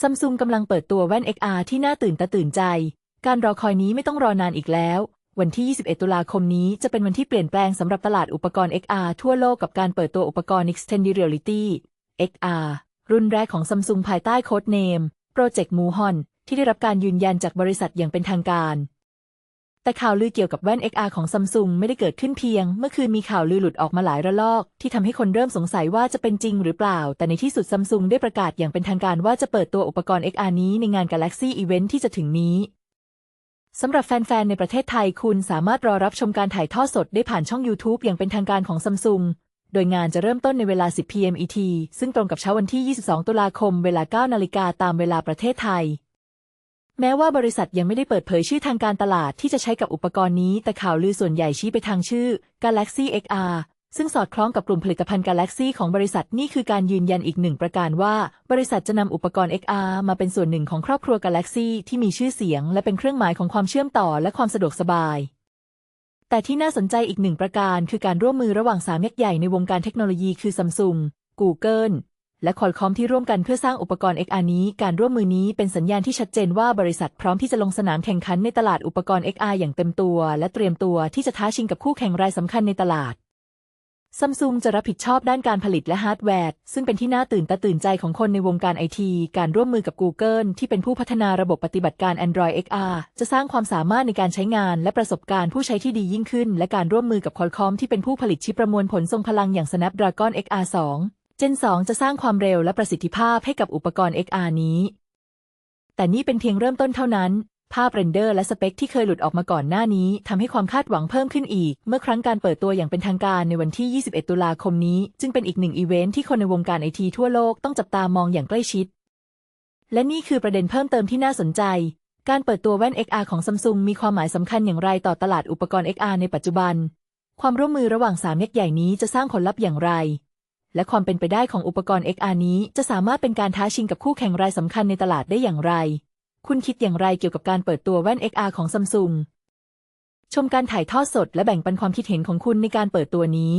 ซัมซุงกำลังเปิดตัวแว่น XR ที่น่าตื่นตาตื่นใจ การรอคอยนี้ไม่ต้องรอนานอีกแล้ว วันที่ 21 ตุลาคมนี้จะเป็นวันที่เปลี่ยนแปลงสำหรับตลาดอุปกรณ์ XR ทั่วโลกกับการเปิดตัวอุปกรณ์ Extended Reality XR รุ่นแรกของซัมซุงภายใต้โค้ดเนม Project m u h o n ที่ได้รับการยืนยันจากบริษัทอย่างเป็นทางการ แต่ข่าวลือเกี่ยวกับแว่น XR ของซัมซุงไม่ได้เกิดขึ้นเพียง เมื่อคืนมีข่าวลือหลุดออกมาหลายระลอก ที่ทำให้คนเริ่มสงสัยว่าจะเป็นจริงหรือเปล่า แต่ในที่สุดซัมซุงได้ประกาศอย่างเป็นทางการว่าจะเปิดตัวอุปกรณ์ XR นี้ในงาน Galaxy Event ที่จะถึงนี้สำหรับแฟน ๆ ในประเทศไทยคุณสามารถรอรับชมการถ่ายทอดสดได้ผ่านช่อง YouTube อย่างเป็นทางการของซัมซุงโดยงานจะเริ่มต้นในเวลา 10 p.m. ET ซึ่งตรงกับเช้าวันที่ 22 ตุลาคม เวลา 9 นาฬิกาตามเวลาประเทศไทย แม้ว่าบริษัทยังไม่ได้เปิดเผยชื่อทางการตลาดที่จะใช้กับอุปกรณ์นี้ แต่ข่าวลือส่วนใหญ่ชี้ไปทางชื่อ Galaxy XR ซึ่งสอดคล้องกับกลุ่มผลิตภัณฑ์ Galaxy ของบริษัทนี่คือการยืนยันอีกหนึ่งประการว่า บริษัทจะนำอุปกรณ์ XR มาเป็นส่วนหนึ่งของครอบครัว Galaxy ที่มีชื่อเสียง และเป็นเครื่องหมายของความเชื่อมต่อและความสะดวกสบาย แต่ที่น่าสนใจอีกหนึ่งประการ คือการร่วมมือระหว่างสามยักษ์ใหญ่ในวงการเทคโนโลยีคือ Samsung Google และคอลคอมที่ร่วมกันเพื่อสร้างอุปกรณ์ XR นี้ การร่วมมือนี้เป็นสัญญาณที่ชัดเจนว่าบริษัทพร้อมที่จะลงสนามแข่งขันในตลาดอุปกรณ์ XR อย่างเต็มตัว และเตรียมตัวที่จะท้าชิงกับคู่แข่งรายสำคัญในตลาดซัมซุงจะรับผิดชอบด้านการผลิตและฮาร์ดแวร์ ซึ่งเป็นที่น่าตื่นตาตื่นใจของคนในวงการไอที การร่วมมือกับ Google ที่เป็นผู้พัฒนาระบบปฏิบัติการ Android XR จะสร้างความสามารถในการใช้งาน และประสบการณ์ผู้ใช้ที่ดียิ่งขึ้น และการร่วมมือกับ Qualcomm ที่เป็นผู้ผลิตชิปประมวลผลทรงพลังอย่าง Snapdragon XR 2 Gen 2จะสร้างความเร็วและประสิทธิภาพให้กับอุปกรณ์ XR นี้ แต่นี่เป็นเพียงเริ่มต้นเท่านั้น ภาพเรนเดอร์และสเปคที่เคยหลุดออกมาก่อนหน้านี้ทำให้ความคาดหวังเพิ่มขึ้นอีก เมื่อครั้งการเปิดตัวอย่างเป็นทางการในวันที่ 21 ตุลาคมนี้ จึงเป็นอีกหนึ่งอีเวนท์ที่คนในวงการไอทีทั่วโลกต้องจับตามองอย่างใกล้ชิด และนี่คือประเด็นเพิ่มเติมที่น่าสนใจ การเปิดตัวแว่น XR ของซัมซุงมีความหมายสำคัญอย่างไรต่อตลาดอุปกรณ์ XR ในปัจจุบัน ความร่วมมือระหว่างสามยักษ์ใหญ่นี้จะสร้างผลลัพธ์อย่างไร และความเป็นไปได้ของอุปกรณ์ XR นี้จะสามารถเป็นการท้าชิงกับคู่แข่งรายสำคัญในตลาดได้อย่างไร คุณคิดอย่างไรเกี่ยวกับการเปิดตัวแว่น XR ของซัมซุงชมการถ่ายทอดสดและแบ่งปันความคิดเห็นของคุณในการเปิดตัวนี้